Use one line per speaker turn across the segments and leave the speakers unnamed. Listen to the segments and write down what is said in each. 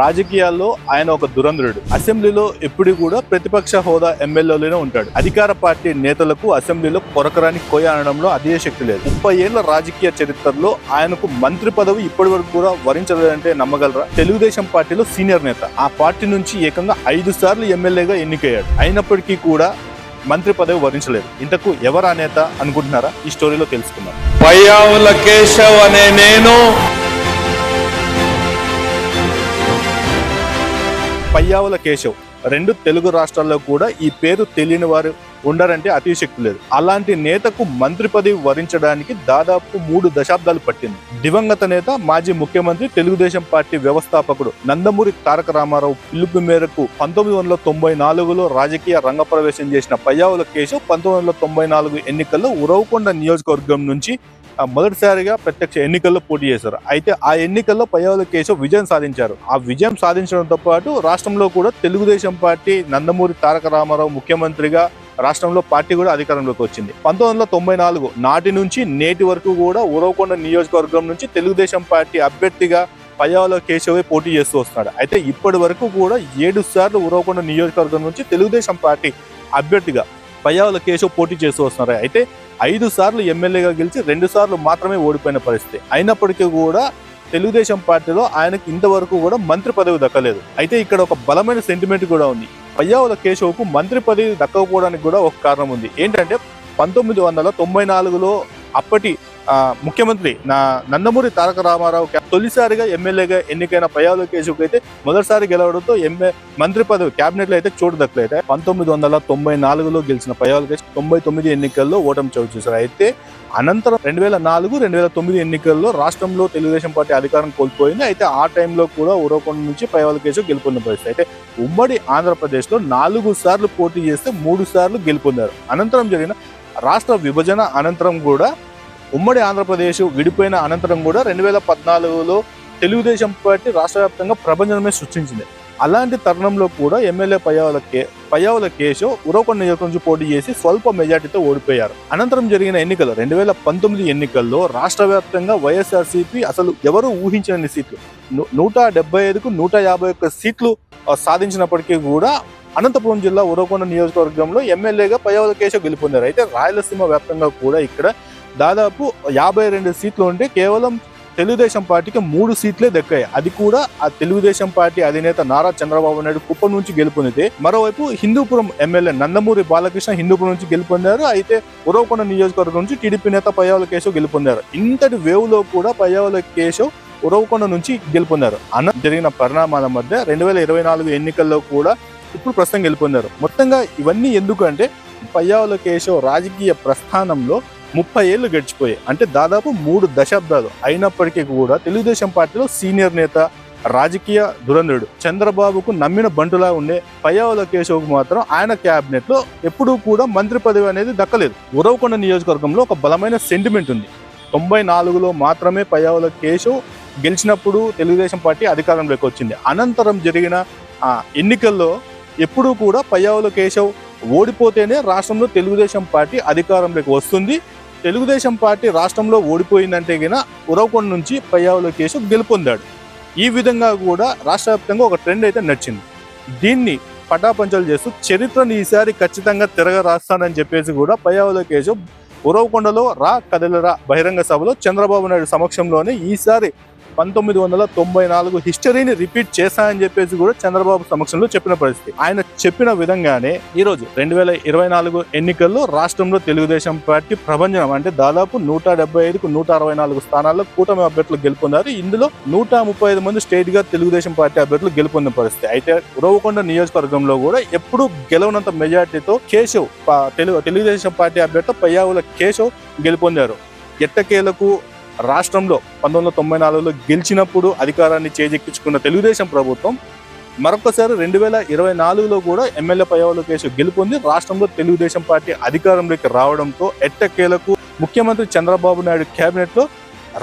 రాజకీయాల్లో ఆయన ఒక దురంధ్రుడు అసెంబ్లీలో ఎప్పుడు కూడా ప్రతిపక్ష హోదా ఎమ్మెల్యేలోనే ఉంటాడు అధికార పార్టీ నేతలకు అసెంబ్లీలో కొరకరాని కోయ అనడంలో అదే శక్తి లేదు ముప్పై ఏళ్ల రాజకీయ చరిత్రలో ఆయనకు మంత్రి పదవి ఇప్పటి వరకు కూడా వరించలేదంటే నమ్మగలరా తెలుగుదేశం పార్టీలో సీనియర్ నేత ఆ పార్టీ నుంచి ఏకంగా ఐదు సార్లు ఎమ్మెల్యేగా ఎన్నికయ్యాడు అయినప్పటికీ కూడా మంత్రి పదవి వరించలేదు ఇంతకు ఎవరా నేత అనుకుంటున్నారా ఈ స్టోరీలో తెలుసుకుందాం
కేశవ్ అనే నేను
పయ్యావుల కేశవ్ రెండు తెలుగు రాష్ట్రాల్లో కూడా ఈ పేరు తెలియని వారు ఉండరంటే అతిశక్తి లేదు అలాంటి నేతకు మంత్రి పదవి వరించడానికి దాదాపు మూడు దశాబ్దాలు పట్టింది దివంగత నేత మాజీ ముఖ్యమంత్రి తెలుగుదేశం పార్టీ వ్యవస్థాపకుడు నందమూరి తారక రామారావు పిలుపు మేరకు పంతొమ్మిది వందల తొంభై నాలుగులో రాజకీయ ప్రవేశం చేసిన పయ్యావుల కేశవ్ పంతొమ్మిది వందల తొంభై నాలుగు ఎన్నికల్లో ఉరవకొండ నియోజకవర్గం నుంచి మొదటిసారిగా ప్రత్యక్ష ఎన్నికల్లో పోటీ చేశారు అయితే ఆ ఎన్నికల్లో పయ్యవల కేశవ్ విజయం సాధించారు ఆ విజయం సాధించడంతో పాటు రాష్ట్రంలో కూడా తెలుగుదేశం పార్టీ నందమూరి తారక రామారావు ముఖ్యమంత్రిగా రాష్ట్రంలో పార్టీ కూడా అధికారంలోకి వచ్చింది పంతొమ్మిది వందల తొంభై నాలుగు నాటి నుంచి నేటి వరకు కూడా ఉరవకొండ నియోజకవర్గం నుంచి తెలుగుదేశం పార్టీ అభ్యర్థిగా పయ్యవల కేశవే పోటీ చేస్తూ వస్తున్నాడు అయితే ఇప్పటి వరకు కూడా ఏడు సార్లు ఉరవకొండ నియోజకవర్గం నుంచి తెలుగుదేశం పార్టీ అభ్యర్థిగా పయ్యావల కేశవ్ పోటీ చేస్తూ వస్తున్నారు అయితే ఐదు సార్లు ఎమ్మెల్యేగా గెలిచి రెండు సార్లు మాత్రమే ఓడిపోయిన పరిస్థితి అయినప్పటికీ కూడా తెలుగుదేశం పార్టీలో ఆయనకు ఇంతవరకు కూడా మంత్రి పదవి దక్కలేదు అయితే ఇక్కడ ఒక బలమైన సెంటిమెంట్ కూడా ఉంది పయ్యావుల కేశవ్కు మంత్రి పదవి దక్కకపోవడానికి కూడా ఒక కారణం ఉంది ఏంటంటే పంతొమ్మిది వందల తొంభై నాలుగులో అప్పటి ముఖ్యమంత్రి నా నందమూరి తారక రామారావు తొలిసారిగా ఎమ్మెల్యేగా ఎన్నికైన పయాలు కేసుకు అయితే మొదటిసారి గెలవడంతో ఎంఏ మంత్రి పదవి క్యాబినెట్లో అయితే చోటు దక్కలేదు పంతొమ్మిది వందల తొంభై నాలుగులో గెలిచిన పయాలు కేశవ్ తొంభై తొమ్మిది ఎన్నికల్లో ఓటమి చోటు చేశారు అయితే అనంతరం రెండు వేల నాలుగు రెండు వేల తొమ్మిది ఎన్నికల్లో రాష్ట్రంలో తెలుగుదేశం పార్టీ అధికారం కోల్పోయింది అయితే ఆ టైంలో కూడా ఉరవకొండ నుంచి పైవాల కేశవ్ గెలుపొందిన పరిస్థితి అయితే ఉమ్మడి ఆంధ్రప్రదేశ్లో నాలుగు సార్లు పోటీ చేస్తే మూడు సార్లు గెలుపొందారు అనంతరం జరిగిన రాష్ట్ర విభజన అనంతరం కూడా ఉమ్మడి ఆంధ్రప్రదేశ్ విడిపోయిన అనంతరం కూడా రెండు వేల పద్నాలుగులో తెలుగుదేశం పార్టీ రాష్ట్ర వ్యాప్తంగా ప్రపంచమే సృష్టించింది అలాంటి తరుణంలో కూడా ఎమ్మెల్యే పయ్యావుల కే పయ్యావుల కేశవ్ ఉరవకొండ నియోజకవర్గం నుంచి పోటీ చేసి స్వల్ప మెజార్టీతో ఓడిపోయారు అనంతరం జరిగిన ఎన్నికలు రెండు వేల పంతొమ్మిది ఎన్నికల్లో రాష్ట్ర వ్యాప్తంగా వైఎస్ఆర్సీపీ అసలు ఎవరు ఊహించని సీట్లు నూట డెబ్బై ఐదుకు నూట యాభై ఒక్క సీట్లు సాధించినప్పటికీ కూడా అనంతపురం జిల్లా ఉరవకొండ నియోజకవర్గంలో ఎమ్మెల్యేగా పయ్యావుల కేశవ్ గెలుపొందారు అయితే రాయలసీమ వ్యాప్తంగా కూడా ఇక్కడ దాదాపు యాభై రెండు సీట్లు ఉంటే కేవలం తెలుగుదేశం పార్టీకి మూడు సీట్లే దక్కాయి అది కూడా ఆ తెలుగుదేశం పార్టీ అధినేత నారా చంద్రబాబు నాయుడు కుప్పం నుంచి గెలుపొంది మరోవైపు హిందూపురం ఎమ్మెల్యే నందమూరి బాలకృష్ణ హిందూపురం నుంచి గెలుపొందారు అయితే ఉరవకొండ నియోజకవర్గం నుంచి టీడీపీ నేత పయ్యావుల కేశవ్ గెలుపొందారు ఇంతటి వేవులో కూడా పయ్యావుల కేశవ్ ఉరవకొండ నుంచి గెలుపొందారు అన్న జరిగిన పరిణామాల మధ్య రెండు వేల ఇరవై నాలుగు ఎన్నికల్లో కూడా ఇప్పుడు ప్రస్తుతం గెలుపొందారు మొత్తంగా ఇవన్నీ ఎందుకంటే పయ్యావుల కేశవ్ రాజకీయ ప్రస్థానంలో ముప్పై ఏళ్ళు గడిచిపోయాయి అంటే దాదాపు మూడు దశాబ్దాలు అయినప్పటికీ కూడా తెలుగుదేశం పార్టీలో సీనియర్ నేత రాజకీయ దురంధుడు చంద్రబాబుకు నమ్మిన బంటులా ఉండే పయ్యావుల కేశవ్కు మాత్రం ఆయన క్యాబినెట్ లో ఎప్పుడూ కూడా మంత్రి పదవి అనేది దక్కలేదు ఉరవకొండ నియోజకవర్గంలో ఒక బలమైన సెంటిమెంట్ ఉంది తొంభై నాలుగులో మాత్రమే పయ్యావుల కేశవ్ గెలిచినప్పుడు తెలుగుదేశం పార్టీ అధికారంలోకి వచ్చింది అనంతరం జరిగిన ఆ ఎన్నికల్లో ఎప్పుడూ కూడా పయ్యావుల కేశవ్ ఓడిపోతేనే రాష్ట్రంలో తెలుగుదేశం పార్టీ అధికారంలోకి వస్తుంది తెలుగుదేశం పార్టీ రాష్ట్రంలో ఓడిపోయిందంటే గిన ఉరవకొండ నుంచి పయ్యావుల కేసు గెలుపొందాడు ఈ విధంగా కూడా రాష్ట్ర వ్యాప్తంగా ఒక ట్రెండ్ అయితే నచ్చింది దీన్ని పటాపంచలు చేస్తూ చరిత్రను ఈసారి ఖచ్చితంగా తిరగ రాస్తానని చెప్పేసి కూడా పయ్యావుల కేసు ఉరవకొండలో రా కదలరా బహిరంగ సభలో చంద్రబాబు నాయుడు సమక్షంలోనే ఈసారి పంతొమ్మిది వందల తొంభై నాలుగు హిస్టరీని రిపీట్ అని చెప్పేసి కూడా చంద్రబాబు సమక్షంలో చెప్పిన పరిస్థితి ఆయన చెప్పిన విధంగానే ఈ రోజు రెండు వేల ఇరవై నాలుగు ఎన్నికల్లో రాష్ట్రంలో తెలుగుదేశం పార్టీ ప్రభంజనం అంటే దాదాపు నూట డెబ్బై ఐదుకు నూట అరవై నాలుగు స్థానాల్లో కూటమి అభ్యర్థులు గెలుపొందారు ఇందులో నూట ముప్పై ఐదు మంది స్టేట్ గా తెలుగుదేశం పార్టీ అభ్యర్థులు గెలుపొందిన పరిస్థితి అయితే ఉరవకొండ నియోజకవర్గంలో కూడా ఎప్పుడు గెలవనంత మెజార్టీతో కేశవ్ తెలుగు తెలుగుదేశం పార్టీ అభ్యర్థి పయ్యావుల కేశవ్ గెలుపొందారు ఎట్టకేలకు రాష్ట్రంలో పంతొమ్మిది వందల తొంభై నాలుగులో గెలిచినప్పుడు అధికారాన్ని చేజెక్కించుకున్న తెలుగుదేశం ప్రభుత్వం మరొకసారి రెండు వేల ఇరవై నాలుగులో కూడా ఎమ్మెల్యే పయోలు కేసు గెలుపొంది రాష్ట్రంలో తెలుగుదేశం పార్టీ అధికారంలోకి రావడంతో ఎట్టకేలకు ముఖ్యమంత్రి చంద్రబాబు నాయుడు లో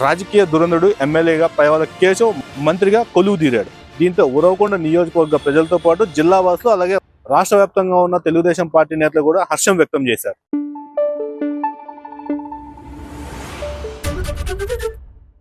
రాజకీయ దురంధుడు ఎమ్మెల్యేగా పైవాల కేశవ్ మంత్రిగా కొలువు తీరాడు దీంతో ఉరవకొండ నియోజకవర్గ ప్రజలతో పాటు జిల్లా వాసులు అలాగే రాష్ట్ర వ్యాప్తంగా ఉన్న తెలుగుదేశం పార్టీ నేతలు కూడా హర్షం వ్యక్తం చేశారు Thank you.